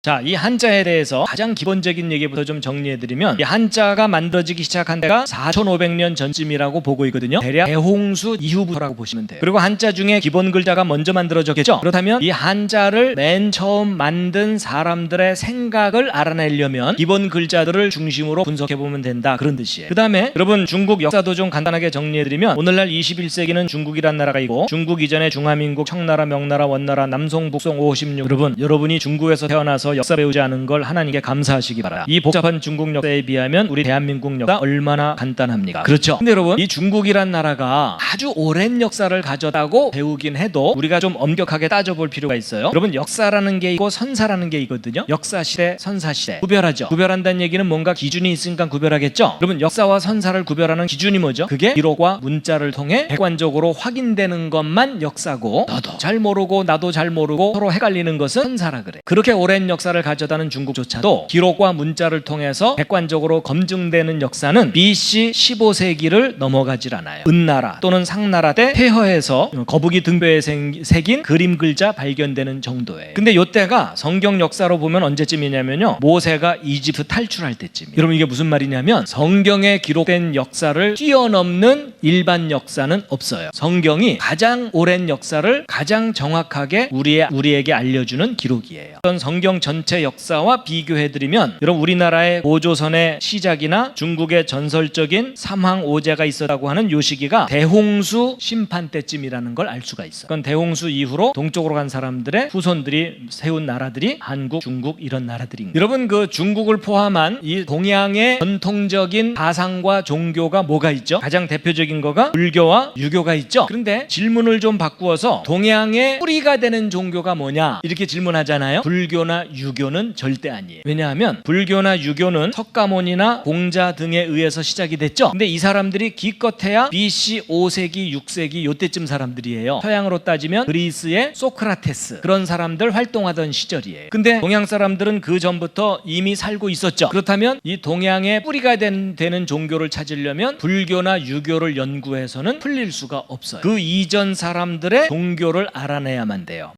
자, 이 한자에 대해서 가장 기본적인 얘기부터 좀 정리해드리면 이 한자가 만들어지기 시작한 데가 4,500년 전쯤이라고 보고 있거든요. 대략 대홍수 이후부터라고 보시면 돼요. 그리고 한자 중에 기본 글자가 먼저 만들어졌겠죠. 그렇다면 이 한자를 맨 처음 만든 사람들의 생각을 알아내려면 기본 글자들을 중심으로 분석해 보면 된다 그런 뜻이에요. 그 다음에 여러분 중국 역사도 좀 간단하게 정리해드리면 오늘날 21세기는 중국이란 나라가 있고 중국 이전에 중화민국, 청나라, 명나라, 원나라, 남송, 북송 56 여러분 여러분이 중국에서 태어나서 역사 배우지 않은 걸 하나님께 감사하시기 바라. 이 복잡한 중국 역사에 비하면 우리 대한민국 역사 얼마나 간단합니까? 그렇죠. 근데 여러분 이 중국이란 나라가 아주 오랜 역사를 가졌다고 배우긴 해도 우리가 좀 엄격하게 따져볼 필요가 있어요. 여러분 역사라는 게 있고 선사라는 게 있거든요. 역사 시대, 선사 시대 구별하죠. 구별한다는 얘기는 뭔가 기준이 있으니까 구별하겠죠. 여러분 역사와 선사를 구별하는 기준이 뭐죠? 그게 기록과 문자를 통해 객관적으로 확인되는 것만 역사고 너도 잘 모르고 나도 잘 모르고 서로 헷갈리는 것은 선사라 그래. 그렇게 오랜 역 사를 가져다는 중국조차도 기록과 문자를 통해서 객관적으로 검증되는 역사는 BC 15세기를 넘어가질 않아요. 은나라 또는 상나라 때 폐허에서 거북이 등뼈에 생- 새긴 그림 글자 발견되는 정도예요. 근데 요때가 성경 역사로 보면 언제쯤이냐면요. 모세가 이집트 탈출할 때쯤. 여러분 이게 무슨 말이냐면 성경에 기록된 역사를 뛰어넘는 일반 역사는 없어요. 성경이 가장 오랜 역사를 가장 정확하게 우리의 우리에게 알려주는 기록이에요. 어떤 성경 전체 역사와 비교해드리면 여러분 우리나라의 고조선의 시작이나 중국의 전설적인 삼황 오제가 있었다고 하는 요 시기가 대홍수 심판 때쯤이라는 걸 알 수가 있어요. 그건 대홍수 이후로 동쪽으로 간 사람들의 후손들이 세운 나라들이 한국, 중국 이런 거예요. 여러분 그 중국을 포함한 이 동양의 전통적인 가상과 종교가 뭐가 있죠? 가장 대표적인 거가 불교와 유교가 있죠. 그런데 질문을 좀 바꾸어서 동양의 뿌리가 되는 종교가 뭐냐 이렇게 질문하잖아요. 불교나 유교는 절대 아니에요. 왜냐하면 불교나 유교는 석가모니나 공자 등에 의해서 시작이 됐죠. 근데 이 사람들이 기껏해야 BC 5세기, 6세기 요때쯤 사람들이에요. 서양으로 따지면 그리스의 소크라테스 그런 사람들 활동하던 시절이에요. 근데 동양 사람들은 그 전부터 이미 살고 있었죠. 그렇다면 이 동양의 뿌리가 된, 되는 종교를 찾으려면 불교나 유교를 연구해서는 풀릴 수가 없어요. 그 이전 사람들의 종교를 알아내야만 돼요.